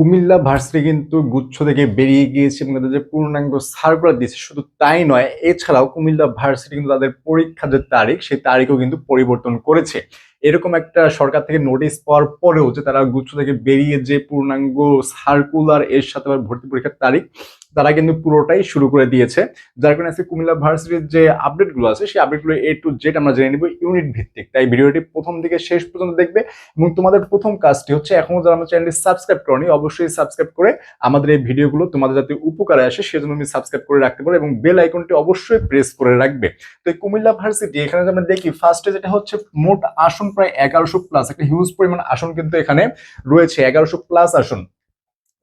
Comilla varsity কিন্তু গুচ্ছ থেকে বেরিয়ে গিয়েছে এবং তাদের যে পূর্ণাঙ্গ সার্কুলার দিয়েছে। শুধু তাই নয়, এছাড়াও কুমিল্লা ভার্সিটি কিন্তু তাদের পরীক্ষার যে তারিখ, সেই তারিখও কিন্তু পরিবর্তন করেছে। এরকম একটা সরকার থেকে নোটিশ পাওয়ার পরেও যে তারা গুচ্ছ থেকে বেরিয়ে যে পূর্ণাঙ্গ সার্কুলার এর সাথে ভর্তি পরীক্ষার তারিখ তারা কিন্তু পুরোটাই শুরু করে দিয়েছে। যার কারণে আজকে কুমিল্লা ভার্সিটির যে আপডেটগুলো আছে, সেই আপডেটগুলো এ টু জেড আমরা জেনে নিব ইউনিট ভিত্তিক। তাই ভিডিওটি প্রথম থেকে শেষ পর্যন্ত দেখবে এবং তোমাদের প্রথম কাজটি হচ্ছে এখনও যারা আমার চ্যানেলটি সাবস্ক্রাইব করনি, অবশ্যই সাবস্ক্রাইব করে আমাদের এই ভিডিওগুলো তোমাদের যাতে উপকারে আসে, সেজন্য তুমি সাবস্ক্রাইব করে রাখতে পারো এবং বেল আইকনটি অবশ্যই প্রেস করে রাখবে। তো এই কুমিল্লা ভার্সিটি, এখানে আমরা দেখি ফার্স্টে যেটা হচ্ছে মোট আসন প্রায় এগারোশো প্লাস একটা হিউজ পরিমাণ আসন কিন্তু এখানে রয়েছে, এগারোশো প্লাস আসন।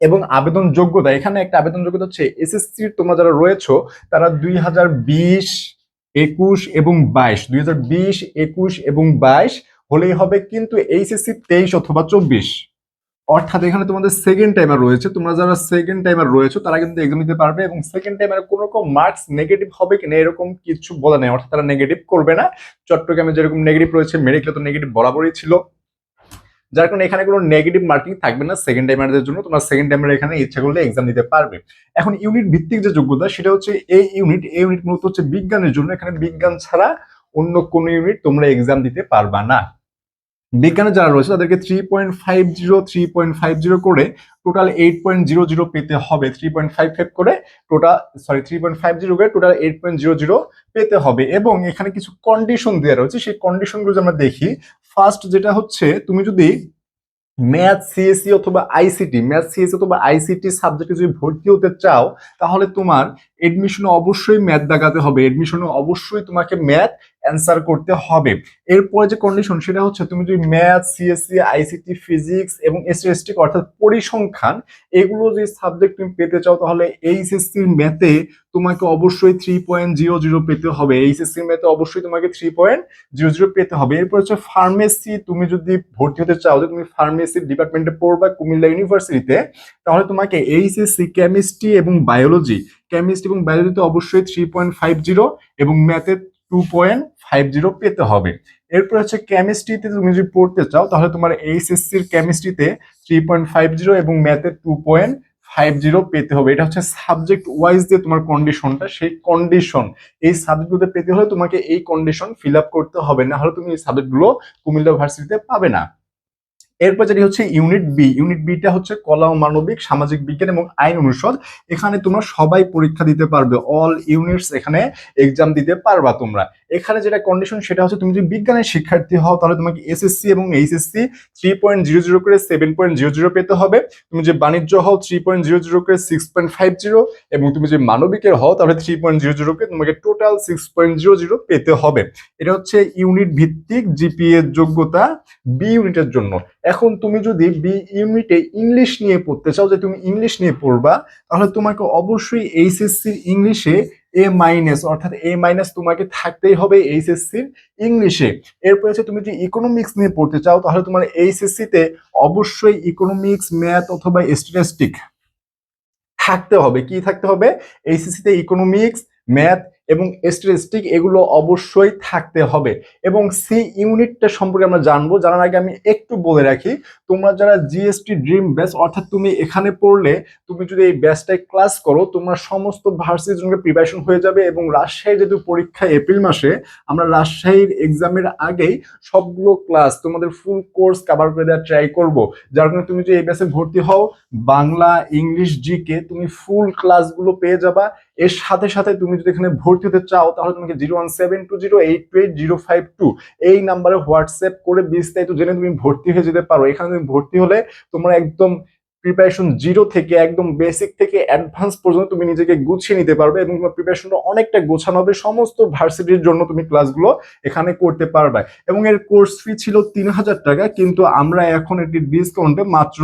এবং আবেদন যোগ্যতা এখানে একটা আবেদন যোগ্যতা হচ্ছে এসএসসি তোমরা যারা রয়েছো, তারা দুই হাজার বিশ, একুশ এবং বাইশ, দুই হাজার বিশ, একুশ এবং বাইশ হলেই হবে কিন্তু এইচএসসি তেইশ অথবা চব্বিশ। অর্থাৎ এখানে তোমাদের সেকেন্ড টাইমার রয়েছে, তোমরা যারা সেকেন্ড টাইমার রয়েছে, তারা কিন্তু এক্সাম দিতে পারবে এবং সেকেন্ড টাইমারে কোনো রকম মার্কস নেগেটিভ হবে কিনা এরকম কিছু বলা নেই, অর্থাৎ তারা নেগেটিভ করবে না। চট্টগ্রামে যেরকম নেগেটিভ রয়েছে মেডিকেলে তো নেগেটিভ বরাবরই ছিল। যার কারণে এখানে কোনো নেগেটিভ মার্কিং থাকবে না সেকেন্ড টাইমারদের জন্য, তোমরা সেকেন্ড টাইমার এখানে ইচ্ছা করলে এক্সাম দিতে পারবে। এখন ইউনিট ভিত্তিক যে যোগ্যতা, সেটা হচ্ছে এই ইউনিট এই ইউনিট মূলত হচ্ছে বিজ্ঞানের জন্য, এখানে বিজ্ঞান ছাড়া অন্য কোনো ইউনিট তোমরা এক্সাম দিতে পারবা না। বিজ্ঞানে যারা রয়েছে, তাদেরকে three point five zero three point five zero করে total eight point zero zero পেতে হবে। থ্রি পয়েন্ট ফাইভ ফাইভ করে total sorry three point five zero করে total eight point zero zero পেতে হবে। এবং এখানে কিছু কন্ডিশন দেওয়া রয়েছে, সেই কন্ডিশনগুলো যদি আমরা দেখি ফার্স্ট যেটা হচ্ছে, তুমি যদি ম্যাথ সিএসসি অথবা আইসিটি ম্যাথ সিএসসি অথবা আইসিটি সাবজেক্টে যদি ভর্তি হতে চাও, তাহলে তোমার এডমিশনে অবশ্যই ম্যাথ দেখাতে হবে। এডমিশনে অবশ্যই তোমাকে ম্যাথ অ্যান্সার করতে হবে। এরপরে যে কন্ডিশন সেটা হচ্ছে তুমি যদি ম্যাথ সিএসসি আইসিটি ফিজিক্স এবং এসটি অর্থাৎ পরিসংখ্যান, এগুলো যে সাবজেক্ট তুমি পেতে চাও, তাহলে এইচএসসির ম্যাথে তোমাকে অবশ্যই থ্রি পয়েন্ট জিরো জিরো পেতে হবে। এইচএসসির ম্যাথে অবশ্যই তোমাকে থ্রি পয়েন্ট জিরো জিরো পেতে হবে। এরপর হচ্ছে ফার্মেসি তুমি যদি ভর্তি হতে চাও যে তুমি ফার্মেসির ডিপার্টমেন্টে পড়বা কুমিল্লা ইউনিভার্সিটিতে তাহলে তোমাকে এইচএসসি কেমিস্ট্রি এবং বায়োলজি কেমিস্ট্রি এবং বায়োলজিতে অবশ্যই থ্রি পয়েন্ট ফাইভ জিরো এবং ম্যাথে টু পয়েন্ট ফাইভ জিরো পেতে হবে। এরপর হচ্ছে কেমিস্ট্রিতে তুমি যদি পড়তে চাও, তাহলে তোমার এইচএসসির কেমিস্ট্রিতে থ্রি পয়েন্ট ফাইভ জিরো এবং ম্যাথে টু পয়েন্ট ফাইভ জিরো পেতে হবে। এটা হচ্ছে সাবজেক্ট ওয়াইজ যে তোমার কন্ডিশনটা সেই কন্ডিশন এই সাবজেক্টগুলোতে পেতে হলে তোমাকে এই কন্ডিশন ফিল আপ করতে হবে না হলে তুমি এই সাবজেক্টগুলো কুমিল্লা ভার্সিটিতে পাবে না। এরপর যেটি হচ্ছে ইউনিট বি ইউনিট বিটা হচ্ছে কলা ও মানবিক, সামাজিক বিজ্ঞান এবং আইন অনুষদ। এখানে তোমরা সবাই পরীক্ষা দিতে পারবে অল ইউনিটস এখানে এক্সাম দিতে পারবা তোমরা। এখানে যেটা কন্ডিশন সেটা হচ্ছে তুমি যদি বিজ্ঞানের শিক্ষার্থী হও, তাহলে তোমাকে এসএসসি এবং HSC three point zero zero করে সেভেন পয়েন্ট জিরো জিরো পেতে হবে। তুমি যে বাণিজ্য হও থ্রি পয়েন্ট জিরো জিরো করে সিক্স পয়েন্ট ফাইভ জিরো এবং তুমি যে মানবিকের হও, তাহলে থ্রি পয়েন্ট জিরো জিরো করে তোমাকে total six point zero zero পেতে হবে। এটা হচ্ছে ইউনিট ভিত্তিক জিপিএ যোগ্যতা বি ইউনিটের জন্য। এখন তুমি যদি বি ইউনিটে ইংলিশ নিয়ে পড়তে চাও, যে তুমি ইংলিশ নিয়ে পড়বা, তাহলে তোমাকে অবশ্যই এইচএসসির ইংলিশে এ মাইনাস অর্থাৎ এ মাইনাস তোমাকে থাকতেই হবে এইচএসসির ইংলিশে। এরপর হচ্ছে তুমি যদি ইকোনমিক্স নিয়ে পড়তে চাও, তাহলে তোমার এইচএসসিতে অবশ্যই ইকোনমিক্স ম্যাথ অথবা স্ট্যাটিস্টিক থাকতে হবে। কি থাকতে হবে? এইচএসসিতে ইকোনমিক্স ম্যাথ এবং স্ট্যাটিস্টিক এগুলো অবশ্যই থাকতে হবে। এবং সি ইউনিটটা সম্পর্কে আমরা জানব, জানার আগে আমি একটু বলে রাখি, তোমরা যারা জিএসটি ড্রিম ব্যাচ অর্থাৎ তুমি এখানে পড়লে, তুমি যদি এই ব্যাচটায় ক্লাস করো, তোমার সমস্ত ভার্সিটির জন্য প্রিপারেশন হয়ে যাবে এবং রাজশাহীর যেহেতু পরীক্ষা এপ্রিল মাসে, আমরা রাজশাহীর এক্সামের আগেই সবগুলো ক্লাস তোমাদের ফুল কোর্স কাভার করে দেওয়ার ট্রাই করব। যার কারণে তুমি যদি এই ব্যাচে ভর্তি হও, বাংলা, ইংলিশ জিকে তুমি ফুল ক্লাসগুলো পেয়ে যাবা। এর সাথে সাথে তুমি যদি এখানে ভর্তি হতে চাও, তাহলে তোমাকে zero one seven two zero eight two eight zero five two এই নাম্বারে হোয়াটসঅ্যাপ করে বিস্তারিত জেনে তুমি ভর্তি হয়ে যেতে পারো। এখানে তুমি ভর্তি হলে তোমরা একদম প্রিপারেশন জিরো থেকে একদম বেসিক থেকে অ্যাডভান্স পর্যন্ত তুমি নিজেকে গুছিয়ে নিতে পারবে এবং তোমার প্রিপারেশনটা অনেকটা গোছানো হবে। সমস্ত ভার্সিটির জন্য তুমি ক্লাসগুলো এখানে করতে পারবে। এবং এর কোর্স ফি ছিল তিন হাজার টাকা, কিন্তু আমরা এখন এটি ডিসকাউন্টে মাত্র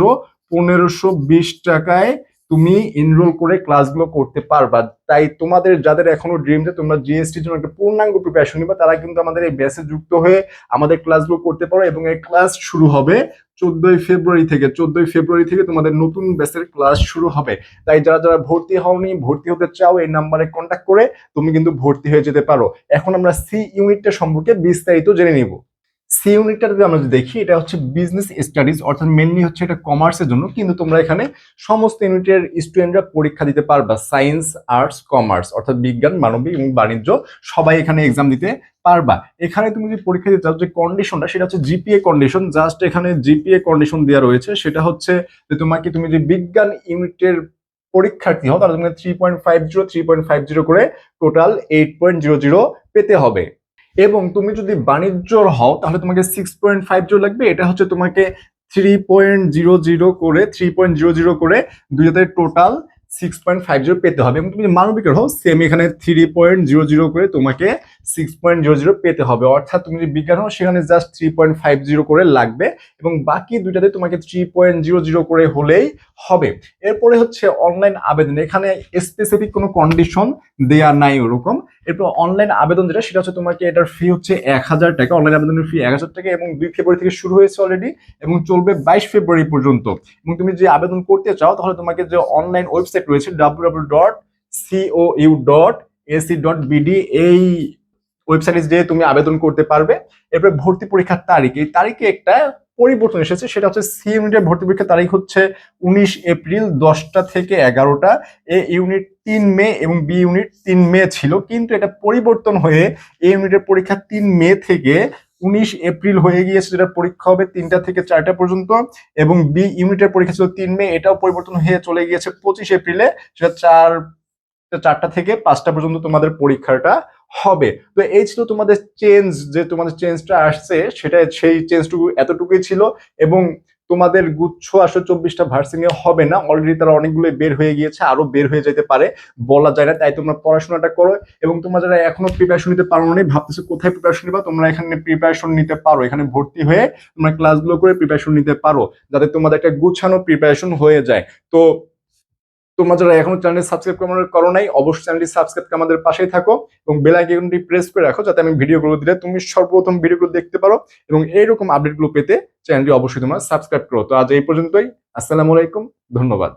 পনেরোশো বিশ টাকায় তুমি এনরোল করে ক্লাসগুলো করতে পারবা। তাই তোমাদের যাদের এখনও ড্রিম যে তোমরা জিএসটির জন্য একটা পূর্ণাঙ্গ প্রিপারেশন নিবা, তারা কিন্তু আমাদের এই ব্যাসে যুক্ত হয়ে আমাদের ক্লাসগুলো করতে পারো এবং এই ক্লাস শুরু হবে চোদ্দই ফেব্রুয়ারি থেকে। চোদ্দই ফেব্রুয়ারি থেকে তোমাদের নতুন ব্যাচের ক্লাস শুরু হবে। তাই যারা যারা ভর্তি হওনি, ভর্তি হতে চাও, এই নাম্বারে কন্ট্যাক্ট করে তুমি কিন্তু ভর্তি হয়ে যেতে পারো। এখন আমরা সি ইউনিটটা সম্পর্কে বিস্তারিত জেনে নিব। সি ইউনিটটা যদি আমরা যদি দেখি, এটা হচ্ছে বিজনেস স্টাডিজ অর্থাৎ মেনলি হচ্ছে এটা কমার্সের জন্য। কিন্তু তোমরা এখানে সমস্ত ইউনিটের স্টুডেন্টরা পরীক্ষা দিতে পারবা। সায়েন্স আর্টস কমার্স অর্থাৎ বিজ্ঞান, মানবিক এবং বাণিজ্য, সবাই এখানে এক্সাম দিতে পারবা। এখানে তুমি যদি পরীক্ষা দিতে চাও, যে কন্ডিশনটা সেটা হচ্ছে জিপিএ কন্ডিশন জাস্ট এখানে জিপিএ কন্ডিশন দেওয়া রয়েছে। সেটা হচ্ছে যে তোমাকে, তুমি যে বিজ্ঞান ইউনিটের পরীক্ষার্থী হও, তাহলে তোমাকে three point five zero three point five zero করে total eight point zero zero পেতে হবে। এবং তুমি যদি বাণিজ্যর হও, তাহলে তোমাকে সিক্স পয়েন্ট ফাইভ জিরো লাগবে। এটা হচ্ছে তোমাকে থ্রি পয়েন্ট জিরো জিরো করে থ্রি পয়েন্ট জিরো জিরো করে দুই হাজার total six point five zero পেতে হবে এবং তুমি যদি মানবিকের হও সেম এখানে থ্রি পয়েন্ট জিরো জিরো করে তোমাকে সিক্স পয়েন্ট জিরো জিরো পেতে হবে। অর্থাৎ তুমি যদি বিজ্ঞান হও, সেখানে just three point five zero করে লাগবে এবং বাকি দুইটাতে তোমাকে থ্রি পয়েন্ট জিরো জিরো করে হলেই হবে। এরপরে হচ্ছে অনলাইন আবেদন। এখানে স্পেসিফিক কোনো কন্ডিশন দেয়া নাই ওরকম। এরপর অনলাইন আবেদন যেটা, সেটা হচ্ছে তোমাকে এটার ফি হচ্ছে এক হাজার টাকা। অনলাইন আবেদনের ফি এক হাজার টাকা এবং দুই ফেব্রুয়ারি থেকে শুরু হয়েছে অলরেডি এবং চলবে বাইশ ফেব্রুয়ারি পর্যন্ত। এবং তুমি যে আবেদন করতে চাও, তাহলে তোমাকে যে অনলাইন ওয়েবসাইট রয়েছে W dot CO U dot AC dot BD এই ওয়েবসাইটে যে তুমি আবেদন করতে পারবে। এরপরে ভর্তি পরীক্ষার তারিখ। এই তারিখে একটা পরিবর্তন এসেছে, সেটা হচ্ছে সি ইউনিটের ভর্তি পরীক্ষার তারিখ হচ্ছে উনিশ এপ্রিল দশটা থেকে এগারোটা। এ ইউনিট তিন মে এবং বি ইউনিট তিন মে ছিল। কিন্তু এটা পরিবর্তন হয়ে এ ইউনিটের পরীক্ষা তিন মে থেকে উনিশ এপ্রিল হয়ে গিয়েছে, যেটা পরীক্ষা হবে তিনটা থেকে চারটা পর্যন্ত, এবং বি ইউনিটের পরীক্ষা ছিল তিন মে, এটাও পরিবর্তন হয়ে চলে গিয়েছে পঁচিশ এপ্রিলে, সেটা চার, চারটা থেকে পাঁচটা পর্যন্ত তোমাদের পরীক্ষাটা হবে। তো এই ছিল তোমাদের চেঞ্জ যে তোমাদের চেঞ্জটা আসছে সেটা সেই চেঞ্জটুকু এতটুকুই ছিল, এবং তোমাদের গুচ্ছ আসলে চব্বিশটা ভার্সি নিয়ে হবে না। অলরেডি তারা অনেকগুলো বের হয়ে গিয়েছে, আরও বের হয়ে যেতে পারে। বলা যায় না, তাই তোমরা পড়াশোনাটা করো। এবং তোমরা যারা এখনও প্রিপারেশন নিতে পারো না, ভাবতেছো কোথায় প্রিপারেশন নিবা, তোমরা এখানে প্রিপারেশন নিতে পারো। এখানে ভর্তি হয়ে তোমরা ক্লাসগুলো করে প্রিপারেশন নিতে পারো, যাতে তোমাদের একটা গুছানো প্রিপারেশন হয়ে যায়। তো তোমরা যারা এখনও চ্যানেলটি সাবস্ক্রাইব করো নাই, অবশ্যই চ্যানেলটি সাবস্ক্রাইব করে আমাদের পাশেই থাকো এবং বেল আইকনটি প্রেস করে রাখো যাতে আমি ভিডিওগুলো দিলে তুমি সর্বপ্রথম ভিডিওগুলো দেখতে পারো এবং এইরকম আপডেটগুলো পেতে চ্যানেলটি অবশ্যই তোমরা সাবস্ক্রাইব করো। তো আজ এই পর্যন্তই, আসসালামু আলাইকুম, ধন্যবাদ।